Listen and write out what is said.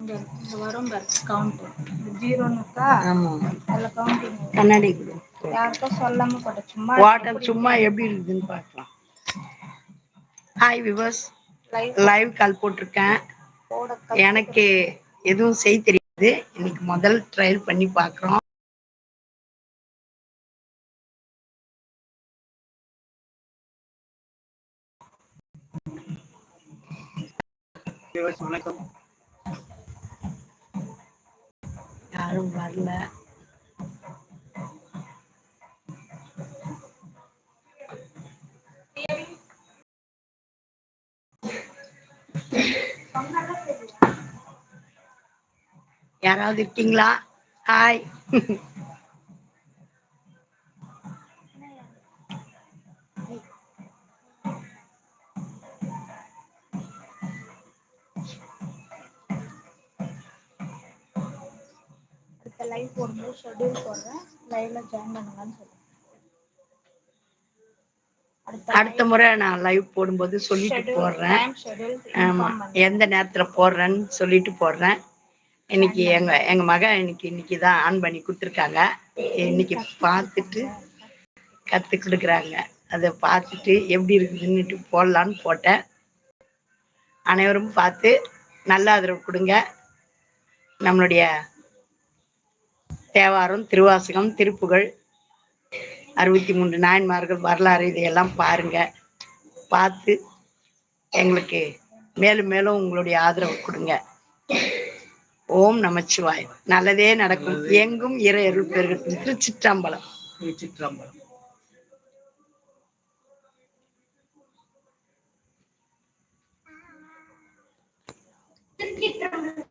இங்க இங்க வரும் பாரு கவுண்ட் ஜீரோன்னு இருக்கா? ஆமா. அதுல கவுண்டிங் கண்ணாடி கொடு. யாருக்கும் சும்மா வாட்டர் சும்மா எப்படி இருக்குதுன்னு பார்க்கலாம். ஹாய் விவர்ஸ் லைவ் கால் போட்டிருக்கேன். போட எனக்கு எதுவும் செய்ய தெரியாது. இன்னைக்கு முதல் ட்ரையல் பண்ணி பார்க்குறோம். வணக்கம் யாரும் வரல. யாராவது இருக்கீங்களா? ஹாய் அடுத்த லைவ் போடும்போது ஷெட்யூல் போடுறேன். லைவ்ல ஜாயின் பண்ணுங்கன்னு சொல்லுங்க அடுத்த முறை நான் லைவ் போடும்போது சொல்லிட்டு போடுறேன். ஆமா எந்த நேரத்துல போடுறேன்னு சொல்லிட்டு போடுறேன். இன்னைக்கு எங்க எங்க மகன் இன்னைக்கு இன்னைக்கு தான் ஆன் பண்ணி கொடுத்துருக்காங்க. இன்னைக்கு பார்த்துட்டு கத்து கொடுக்குறாங்க. அதை பார்த்துட்டு எப்படி இருக்குதுன்னுட்டு போடலான்னு போட்டேன். அனைவரும் பார்த்து நல்ல ஆதரவு கொடுங்க. நம்மளுடைய தேவாரம் திருவாசகம் திருப்புகழ் அறுபத்தி மூன்று நாயன்மார்கள் வரலாறு இதையெல்லாம் பாருங்க. பார்த்து எங்களுக்கு மேலும் மேலும் உங்களுடைய ஆதரவு கொடுங்க. ஓம் நமச்சிவாய் நல்லதே நடக்கும். எங்கும் இறை அருள் பெருகட்டும். திருச்சிற்றம்பலம். திருச்சிற்றம்பலம். திருச்சிற்றம்பலம்.